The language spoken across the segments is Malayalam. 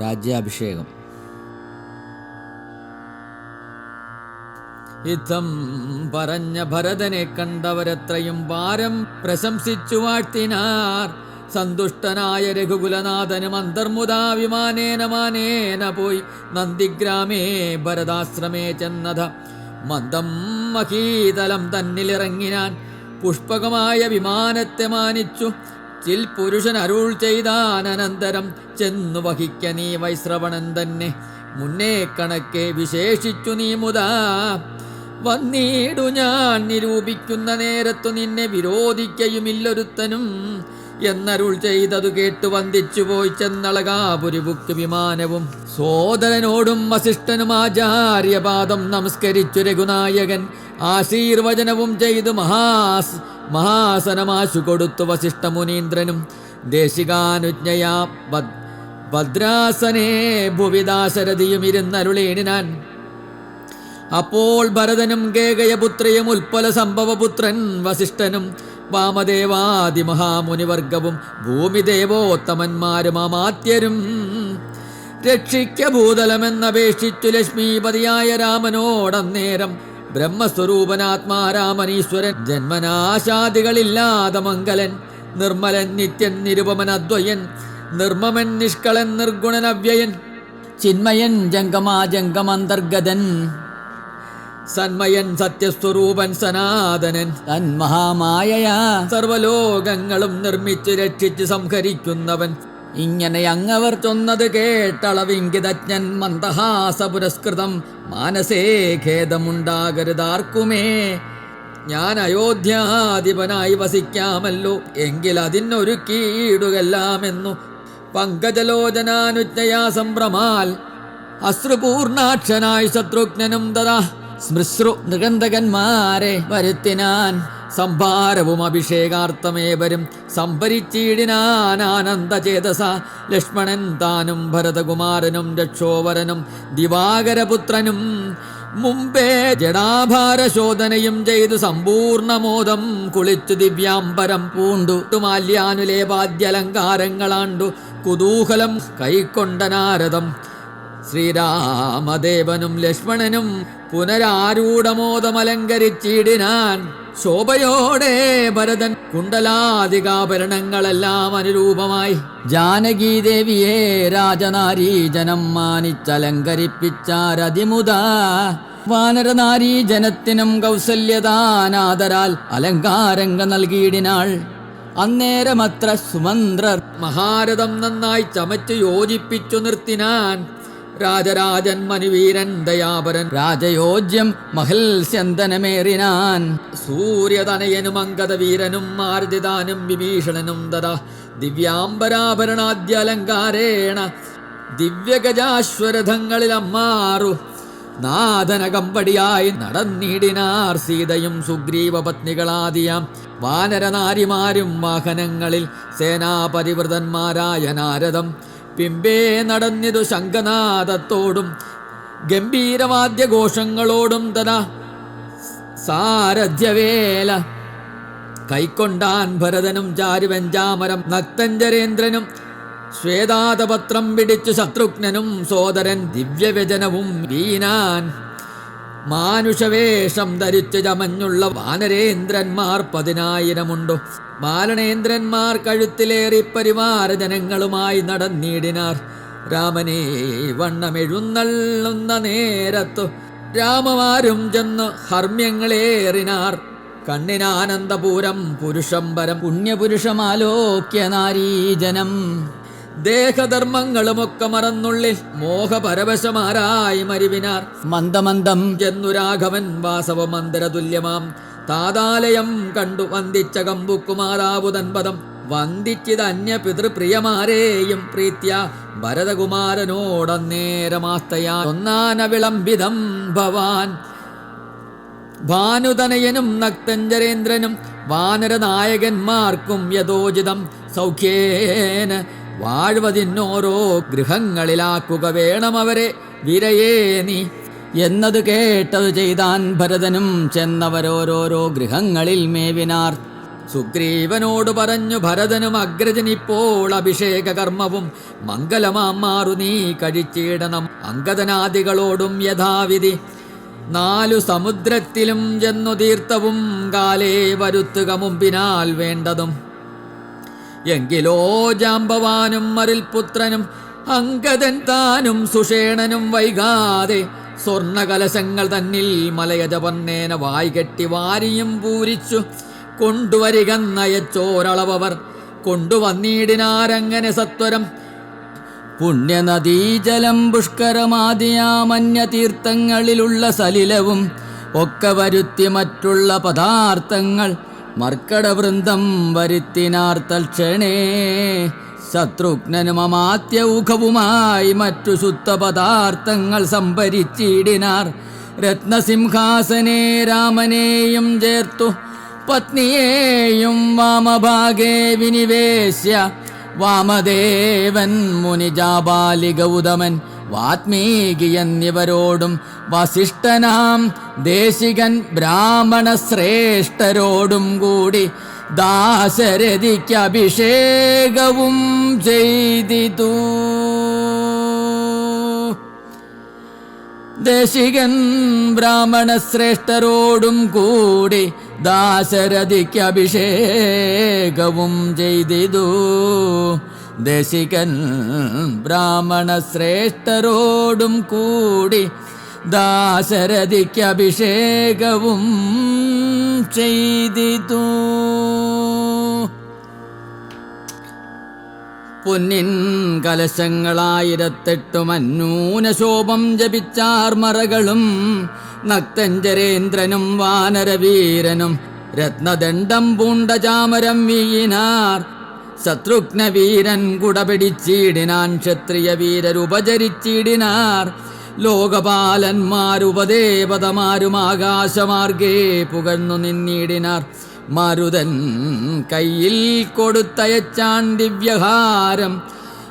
രാജ്യാഭിഷേകം. യുദ്ധം പറഞ്ഞ ഭരതനെ കണ്ടവരത്രയും ഭാരം പ്രശംസിച്ചു വാഴ്ത്തിനാർ. സന്തുഷ്ടനായ രഘുകുലനാഥനും അന്തർമുദാ വിമാനേന മാനേന പോയി നന്ദിഗ്രാമേ ഭരതാശ്രമേ ചെന്നത. മന്ദം മഹീതലം തന്നിലിറങ്ങിനാൻ പുഷ്പകമായ വിമാനത്തെ മാനിച്ചു. ചിൽ പുരുഷൻ അരുൾ ചെയ്താനന്തരം ചെന്നു വഹിക്ക നീ വൈശ്രവണൻ തന്നെ. മുന്നേ കണക്കെ വിശേഷിച്ചു നീ മുതാ. വന്നീടു ഞാൻ നിരൂപിക്കുന്ന നേരത്തു നിന്നെ വിരോധിക്കയുമില്ലൊരുത്തനും. എന്നരുൾ ചെയ്തതു കേട്ടു വന്ദിച്ചു പോയി ചെന്നളകാപുരിബുക്ക് വിമാനവും. സോദരനോടും വസിഷ്ഠനും ആചാര്യപാദം നമസ്കരിച്ചു രഘുനായകൻ. ആശീർവചനവും ചെയ്തു മഹാസ് മഹാസനമാശു കൊടുത്തു വശിഷ്ഠ മുനീന്ദ്രനും ദേശികാനുജ്ഞയാ ഭദ്- ഭദ്രാസനേ ഭുവിദാശരഥിയും ഇരുന്നരുളേണിനാൻ. അപ്പോൾ ഭരതനും കേകയപുത്രയും ഉൽപ്പല സംഭവപുത്രൻ വസിഷ്ഠനും വാമദേവാദി മഹാമുനിവർഗവും ഭൂമിദേവോത്തമന്മാരും അമാത്യരും രക്ഷിക്ക ഭൂതലമെന്നപേക്ഷിച്ചു ലക്ഷ്മീപതിയായ രാമനോടന്നേരം ബ്രഹ്മസ്വരൂപനാത്മാരാമനീശ്വരൻ ജന്മനാശാദികളില്ലാതെ മംഗലൻ നിർമ്മലൻ നിത്യൻ നിരുപമൻ അദ്വയൻ നിർമ്മമൻ നിഷ്കളൻ നിർഗുണൻ അവ്യയൻ ചിന്മയൻ ജംഗമാജംഗമന്തർഗതൻ സന്മയൻ സത്യസ്വരൂപൻ സനാതനൻ തന്മഹാമായ സർവലോകങ്ങളും നിർമ്മിച്ച് രക്ഷിച്ച് സംഹരിക്കുന്നവൻ ഇങ്ങനെ അങ്ങവർ ചൊന്നത് കേട്ടളവിങ്കിതജ്ഞൻ മന്ദഹാസ പുരസ്കൃതം മാനസേ ഖേദമുണ്ടാകരുതാർക്കുമേ. ഞാൻ അയോധ്യാധിപനായി വസിക്കാമല്ലോ എങ്കിൽ അതിനൊരുക്കിയിടുകല്ലാമെന്നു പങ്കജലോചനാനുജ്ഞയാ സംഭ്രമാൽ. അശ്രുപൂർണാക്ഷനായി ശത്രുഘ്നനും തഥാ സ്മൃശ്രു നൃഗന്ധകന്മാരെ വരുത്തിനാൻ. സംഭാരവും അഭിഷേകാർത്ഥമേവരും സംഭരിച്ചിടിനാൻ ആനന്ദചേതസ ലക്ഷ്മണൻ താനും ഭരതകുമാരനും രക്ഷോവരനും ദിവാകരപുത്രനും മുമ്പേ ജടാഭാരശോധനയും ചെയ്തു സമ്പൂർണമോദം കുളിച്ചു ദിവ്യാംബരം പൂണ്ടു മാല്യാനുലേപാദ്യലങ്കാരങ്ങളാണ്ടു കുതൂഹലം കൈക്കൊണ്ട നാരദം ശ്രീരാമദേവനും ലക്ഷ്മണനും പുനരാരൂഢമോദമലങ്കരിച്ചിടിനാൻ ശോഭയോടെ ഭരതൻ കുണ്ടലാധികാഭരണങ്ങളെല്ലാം അനുരൂപമായി. ജാനകീദേവിയെ രാജനാരീജനം മാനിച്ചലങ്കരിപ്പിച്ചാരതിമുത വാനരനാരീജനത്തിനും കൗസല്യദാനാദരാൽ അലങ്കാരങ്ങൾ നൽകിയിടിനാൾ. അന്നേരമത്ര സുമന്ത്രർ മഹാരഥം നന്നായി ചമച്ചു യോജിപ്പിച്ചു നിർത്തിനാൻ രാജരാജൻ മനുവീരൻ ദയാപരൻ. രാജയോജ്യം മഹൽസ്യന്തനമേറിനാൻ. സൂര്യതനയനും അങ്കദവീരനും മാരുതിദാനും വിഭീഷണനും ദദാ. ദിവ്യാംബരാഭരണാദ്യലങ്കാരേണ ദിവ്യഗജാശ്വരഥങ്ങളിലമ്മാറു. നാദനകമ്പടിയായി നടന്നിടിനാർ സീതയും സുഗ്രീവ പത്നികളാദിയാം വാനരനാരിമാരും വാഹനങ്ങളിൽ സേനാപരിവൃതന്മാരായ നാരദം. പിമ്പേ നടന്നിതു ശംഖനാദത്തോടും ഗംഭീരവാദ്യഘോഷങ്ങളോടും തന സാരഥ്യവേല. കൈക്കൊണ്ടാൻ ഭരതനും ചാരുവെഞ്ചാമരം നക്തഞ്ചരേന്ദ്രനും ശ്വേതാതപത്രം പിടിച്ചു ശത്രുഘ്നനും സോദരൻ ദിവ്യവ്യജനവും വീനാൻ. മാനുഷവേഷം ധരിച്ചു ചമഞ്ഞുള്ള വാനരേന്ദ്രന്മാർ പതിനായിരമുണ്ടു. ബാലനേന്ദ്രന്മാർ കഴുത്തിലേറി പരിവാര ജനങ്ങളുമായി നടന്നിടിനാർ. രാമനെ വണ്ണമെഴുന്നള്ളുന്ന നേരത്തു രാമവാരും ചെന്ന് ഹർമ്യങ്ങളേറിനാർ കണ്ണിനാനന്ദപൂരം പുരുഷംബരം പുണ്യപുരുഷമാലോക്യ നാരീജനം ദേഹധർമ്മങ്ങളുമൊക്കെ മറന്നുള്ളിൽ മോഹപരവശമാരായി മരിവിനാർ. മന്ദമന്ദം. ചെന്നു രാഘവൻ വാസവ മന്ദിരതുല്യമാം താതാലയം കണ്ടു വന്ദിച്ച കമ്പുക്കുമാരാവുതൻപദം വന്ദിച്ചിത് വന്ദിച്ചിതന്യ പിതൃപ്രിയമാരെയും പ്രീത്യ ഭരതകുമാരനോടന്നേരമാസ്തയാ ഒന്നാന വിളംബിതം ഭവാൻ. ഭാനുതനയനും നക്തഞ്ചരേന്ദ്രനും വാനരനായകന്മാർക്കും യഥോചിതം സൗഖ്യേന വാഴ്വതിന്നോരോ ഗൃഹങ്ങളിലാക്കുക അവരെ വിരയേ നീ എന്നത് കേട്ടത് ചെയ്താൻ ഭരതനും ചെന്നവരോരോരോ ഗൃഹങ്ങളിൽ മേവിനാർ. സുഗ്രീവനോട് പറഞ്ഞു ഭരതനും അഗ്രജനിപ്പോൾ അഭിഷേക കർമ്മവും മംഗലമാം മാറു നീ കഴിച്ചിടണം. അങ്കദനാദികളോടും യഥാവിധി. നാലു സമുദ്രത്തിലും ചെന്നു തീർത്ഥവും കാലേ വരുത്തുക മുമ്പിനാൽ വേണ്ടതും. എങ്കിലോ ജാമ്പവാനും മറിൽപുത്രനും അങ്കദൻ താനും സുഷേണനും വൈകാതെ സ്വർണകലശങ്ങൾ തന്നിൽ മലയജപർണേന വായ്കെട്ടി വാരിയും പൂരിച്ചു. കൊണ്ടുവരിക നയച്ചോരളവർ കൊണ്ടുവന്നിടിനാരങ്ങനെ സത്വരം. പുണ്യനദീജലം പുഷ്കരമാദിയാമന്യ തീർത്ഥങ്ങളിലുള്ള സലിലവും ഒക്കെ വരുത്തി മറ്റുള്ള പദാർത്ഥങ്ങൾ മർക്കടവൃന്ദം വരുത്തിനാർ തൽക്ഷണേ ശത്രുഘ്നനും അമാത്യൗഖവുമായി മറ്റു ശുദ്ധപദാർത്ഥങ്ങൾ സംഭരിച്ചിടിനാർ. രത്നസിംഹാസനെ രാമനെയും ചേർത്തു. പത്നിയെയും വാമഭാഗേ വിനിവേശ്യ. വാമദേവൻ മുനിജാബാലി ഗൗതമൻ വാത്മീകി എന്നിവരോടും വസിഷ്ഠനാം. ദേശികൻ ബ്രാഹ്മണ ശ്രേഷ്ഠരോടും കൂടി ദാശരഥിക്ക് അഭിഷേകവും ചെയ്തിതു. ദശികൻ ബ്രാഹ്മണ ശ്രേഷ്ഠരോടും കൂടി ദാശരഥിക്ക് അഭിഷേകവും ചെയ്തിതു. ദശികൻ ബ്രാഹ്മണ ശ്രേഷ്ഠരോടും കൂടി ദാശരഥിക്ക് അഭിഷേകവും ചെയ്തിതു. പൊന്നിൻ കലശങ്ങളായിരത്തെട്ടും അന്നൂനശോഭം ശോഭം ജപിച്ചാർമറകളും നക്തഞ്ചരേന്ദ്രനും വാനരവീരനും രത്നദണ്ഡം പൂണ്ട ചാമരം വീയിനാർ. ശത്രുഘ്നവീരൻ കുടപിടിച്ചിടിനാൻ ക്ഷത്രിയ വീരരുപചരിച്ചിടിനാർ ലോകപാലന്മാരുപദേവതമാരും ആകാശമാർഗേ പുകഴ്ന്നു നിന്നിടിനാർ. മരുതൻ കയ്യിൽ കൊടുത്തയച്ചാൻ ദിവ്യഹാരം.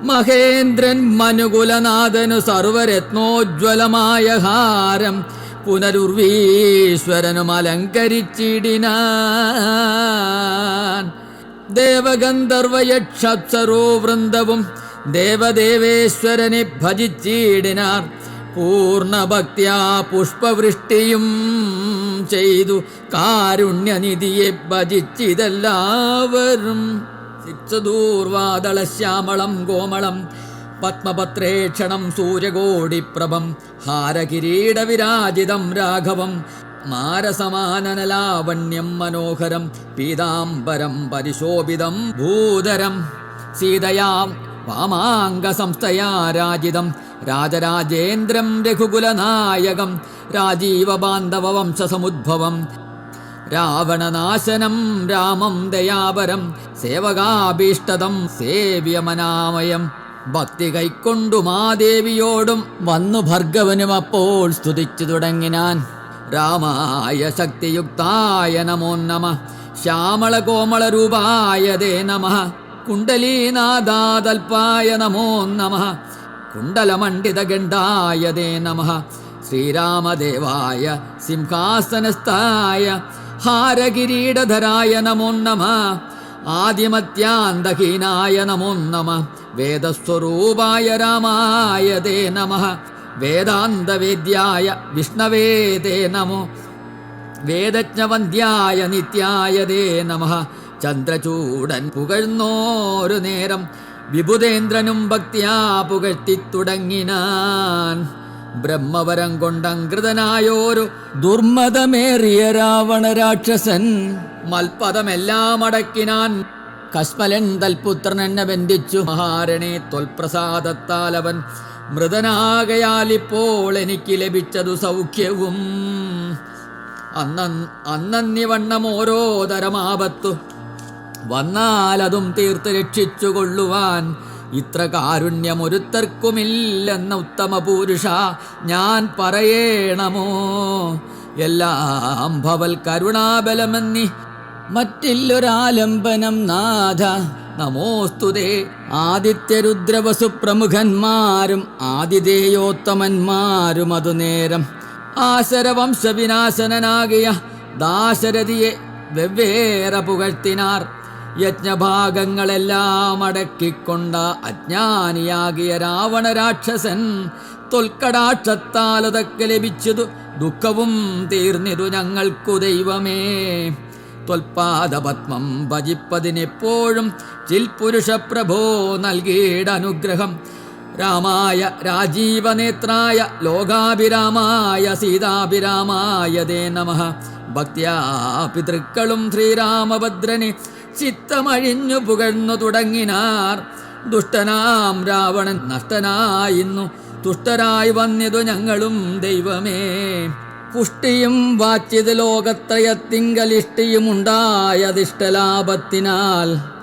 മഹേന്ദ്രൻ മനുകുലനാഥനു സർവരത്നോജ്വലമായ ഹാരം. പുനരുർവീശ്വരനും അലങ്കരിച്ചിടിനാൻ. ദേവഗന്ധർവയക്ഷപ്സരോ വൃന്ദവും ദേവദേവേശ്വരനെ ഭജിച്ചിടിനാർ. പൂർണഭക്ത്യാ പുഷ്പവൃഷ്ടിയും ചെയ്തു. കാരുണ്യനിധിയെ ഭജിച്ചിതെല്ലാവരും. സിക്സദൂർവാദളശ്യാമളം കോമളം പത്മപത്രേക്ഷണം സൂര്യകോടിപ്രഭം ഹാരകിരീടവിരാജിതം രാഘവം മാരസമാനനലാവണ്യം മനോഹരം പീതാംബരം പരിശോഭിതം ഭൂതരം സീതയാം വാമാംഗസംസ്ഥയാ രാജിതം രാജരാജേന്ദ്രം രഘുകുലനായകം രാജീവബാന്ധവ വംശസമുദ്ഭവം. രാവണനാശനം രാമം ദയാപരം സേവകാഭീഷ്ടതം സേവ്യമനാമയം. ഭക്തി കൈക്കൊണ്ടു മാദേവിയോടും വന്നു ഭർഗവനും അപ്പോൾ സ്തുതിച്ചു തുടങ്ങിനാൻ. രാമായ ശക്തിയുക്തായ നമോ നമ. ശ്യാമള കോമള രൂപായ ദേ നമ കുണ്ടലീനാദാതൽപായ നമോ നമ. ദേ നമ. ശ്രീരാമദേവായ സിംഹാസനസ്ഥായ ഹാരകിരീടധരായ നമോ നമ. ആദിമത്യാന്തഹീനായ നമോ നമ. വേദസ്വരൂപായ രാമായ ദേ നമ. വേദാന്തവേദ്യായ വിഷ്ണവേ തേ നമോ. വേദജ്ഞവന്ധ്യായ നിത്യായ ദേ നമ. ചന്ദ്രചൂടൻ പുകഴ്ന്നോരു നേരം വിബുധേന്ദ്രനും ഭക്തിയാ പുകഴ്ത്തിത്തുടങ്ങിനാൻ ബ്രഹ്മവരം കൊണ്ടങ്കൃതനായോരു ദുർമതമേറിയ രാവണ രാക്ഷസൻ. മൽപദമെല്ലാം അടക്കിനാൻ കസ്മലൻ തൽപുത്രൻ എന്നെ ബന്ധിച്ചു. മഹാരണേ തൊൽപ്രസാദത്താൽ അവൻ മൃതനാകയാൽ ഇപ്പോൾ എനിക്ക് ലഭിച്ചതു സൗഖ്യവും. അന്ന അന്നന്നിവണ്ണം ഓരോ തരമാപത്തു വന്നാലതും തീർത്ത് രക്ഷിച്ചുകൊള്ളുവാൻ ഇത്ര കാരുണ്യമൊരുത്തർക്കുമില്ലെന്ന ഉത്തമ പുരുഷ ഞാൻ പറയേണമോ? എല്ലാം ഭവൽ കരുണാബലമെന്നി മറ്റില്ലൊരാലംബനം നാഥ. നമോസ്തുതേ ആദിത്യരുദ്രവസു പ്രമുഖന്മാരും ആതിഥേയോത്തമന്മാരും അതു നേരം. ആശരവംശവിനാശനനാകിയ ദാശരഥിയെ വെവ്വേറെ പുകഴ്ത്തിനാർ. യജ്ഞഭാഗങ്ങളെല്ലാം അടക്കിക്കൊണ്ട അജ്ഞാനിയാകിയ രാവണ രാക്ഷസൻ തൊൽക്കടാക്ഷത്താലതൊക്കെ ലഭിച്ചതു ദുഃഖവും തീർന്നിതു ഞങ്ങൾക്കു ദൈവമേ. ത്വൽപാദപത്മം ഭജിപ്പതിനെപ്പോഴും ചിൽപുരുഷ പ്രഭോ നൽകിയിട അനുഗ്രഹം രാമായ രാജീവനേത്രായ ലോകാഭിരാമായ സീതാഭിരാമായ ദേ നമ. ഭക്തിയാ പിതൃക്കളും ശ്രീരാമഭദ്രനെ ചിത്തമഴിഞ്ഞു പുകഴ്ന്നു തുടങ്ങിനാർ. ദുഷ്ടനാം രാവണൻ നഷ്ടനായിന്നു. തുഷ്ടരായി വന്നിതു ഞങ്ങളും ദൈവമേ. പുഷ്ടിയും വാച്ചിത് ലോകത്രയത്തിങ്കലിഷ്ടിയുമുണ്ടായതിഷ്ടലാഭത്തിനാൽ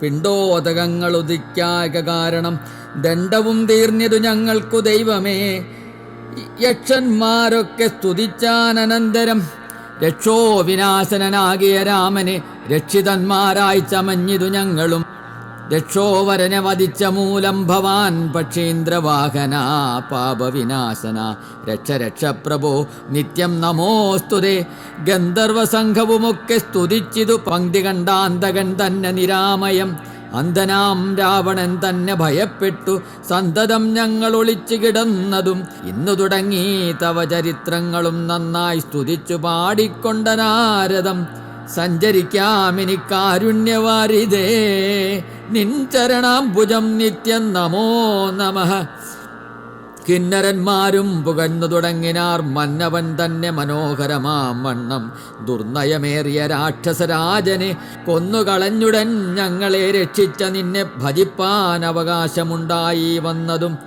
പിണ്ടോദകങ്ങൾ ഉദിക്കായക കാരണം ദണ്ഡവും തീർന്നിതു ഞങ്ങൾക്കു ദൈവമേ. യക്ഷന്മാരൊക്കെ സ്തുതിച്ചാനന്തരം രക്ഷോ വിനാശനനാകിയ രാമനെ രക്ഷിതന്മാരായി ചമഞ്ഞിതു ഞങ്ങളും. രക്ഷോവരനെ വധിച്ച മൂലം ഭവാൻ പക്ഷീന്ദ്രവാഹന പാപവിനാശന. രക്ഷ രക്ഷ പ്രഭോ നിത്യം നമോസ്തുതേ. ഗന്ധർവസംഘവുമൊക്കെ സ്തുതിച്ചിതു പങ്ക്തി കണ്ടാന്തകൻ തന്നെ നിരാമയം. അന്ധനാം രാവണൻ തന്നെ ഭയപ്പെട്ടു. സന്തതം ഞങ്ങൾ ഒളിച്ചു കിടന്നതും ഇന്നു തുടങ്ങി. തവ ചരിത്രങ്ങളും നന്നായി സ്തുതിച്ചു പാടിക്കൊണ്ട നാരദം സഞ്ചരിക്കാമിനി കാരുണ്യവാരിതേ. നിൻ ചരണാംബുജം നിത്യം നമോ നമഃ. കിന്നരന്മാരും പുകഞ്ഞു തുടങ്ങിനാർ മന്നവൻ തന്നെ മനോഹരമാം വണ്ണം ദുർനയമേറിയ രാക്ഷസരാജനെ കൊന്നുകളഞ്ഞുടൻ ഞങ്ങളെ രക്ഷിച്ച നിന്നെ ഭജിപ്പാൻ അവകാശമുണ്ടായി വന്നതും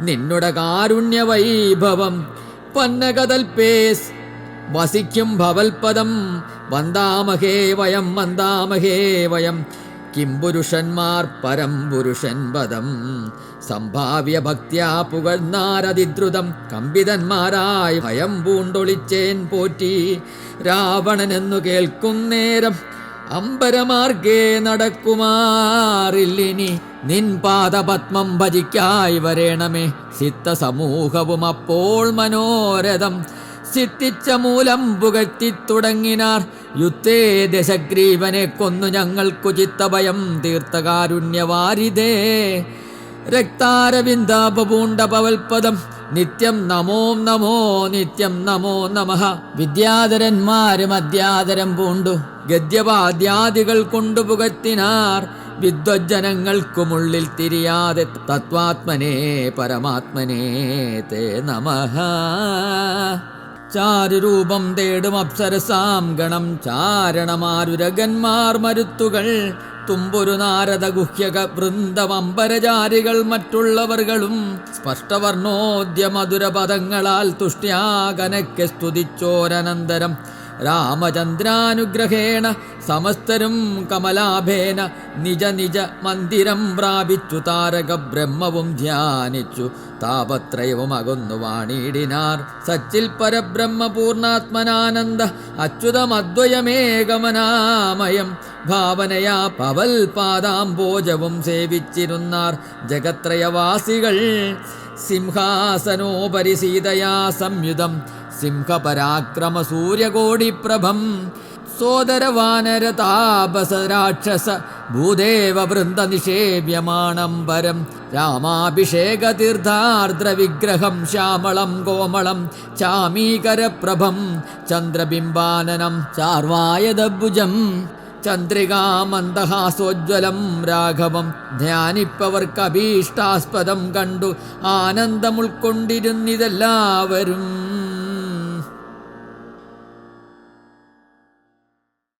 നിന്നുടെ കാരുണ്യ വൈഭവം പന്നകതൽപേസ് വസിക്കും ഭവൽപദം. വന്ദാമഹേ വയം വന്ദാമഹേ വയം. കിം പുരുഷന്മാർ പരം പുരുഷൻ പദം സംഭാവ്യ ഭക്യാ പുകഴ്ന്നാരതിദ്രുതം. കമ്പിതന്മാരായി ഭയം പൂണ്ടൊളിച്ചേൻ പോറ്റി. രാവണനെന്നു കേൾക്കുന്നേരം അമ്പരമാർഗേ നടക്കുമാറില്ലിനി നിൻ പാദപത്മം ഭജിക്കായി വരേണമേ. സിത്ത സമൂഹവും അപ്പോൾ മനോരഥം. സിദ്ധിച്ച മൂലം പുകഴ്ത്തി തുടങ്ങിനാർ യുദ്ധേ ദശഗ്രീവനെ കൊന്നു ഞങ്ങൾക്കു ചിത്തഭയം തീർത്ഥകാരുണ്യവാരിതേ. രക്താരവിന്ദാപൂണ്ട പവൽപദം നിത്യം നമോ നമോ നിത്യം നമോ നമ. വിദ്യാധരന്മാരും അധ്യാതരം പൂണ്ടു. ഗദ്യവാദ്യാദികൾ കൊണ്ടു പുകത്തിനാർ വിദ്വജ്ജനങ്ങൾക്കുമുള്ളിൽ തിരിയാതെ തത്വാത്മനേ പരമാത്മനേ തേ നമഃ. ചാരുരൂപം തേടും അപ്സരസാം ഗണം ചാരണമാരുരകന്മാർ മരുത്തുകൾ. തുമ്പൊരു നാരദ ഗുഹ്യക വൃന്ദമമ്പരചാരികൾ മറ്റുള്ളവർകളും സ്പഷ്ടവർണോദ്യ മധുരപദങ്ങളാൽ തുഷ്ട്യാകനക്കെ സ്തുതിച്ചോരനന്തരം. രാമചന്ദ്രാനുഗ്രഹേണ സമസ്തരും കമലാഭേന നിജ നിജ മന്ദിരം പ്രാപിച്ചു. താരക ബ്രഹ്മവും ധ്യാനിച്ചു. താപത്രയവും അകന്നു വാണിടിനാർ. സച്ചിൽ പരബ്രഹ്മ പൂർണാത്മനാനന്ദ അച്യുതമദ്വയമേകമനാമയം. ഭാവനയാ പവൽ പാദാംബോജവും സേവിച്ചിരുന്നാർ ജഗത്രയവാസികൾ. സിംഹാസനോപരിസീതയാ സംയുതം. സിംഹപരാക്രമ സൂര്യകോടിപ്രഭം സോദരവാനര താപസ രാക്ഷസ ഭൂദേവ വൃന്ദ നിഷേവ്യമാണം പരം രാമാഭിഷേക തീർത്ഥാർദ്ര വിഗ്രഹം ശ്യാമളം കോമളം ചാമീകരപ്രഭം. ചന്ദ്രബിംബാനനം ചാർവായദഭുജം ചന്ദ്രികാമന്ദഹാസോജ്വലം രാഘവം. ധ്യാനിപ്പവർക്കഭീഷ്ടാസ്പദം കണ്ടു. ആനന്ദം ഉൾക്കൊണ്ടിരുന്നിതെല്ലാവരും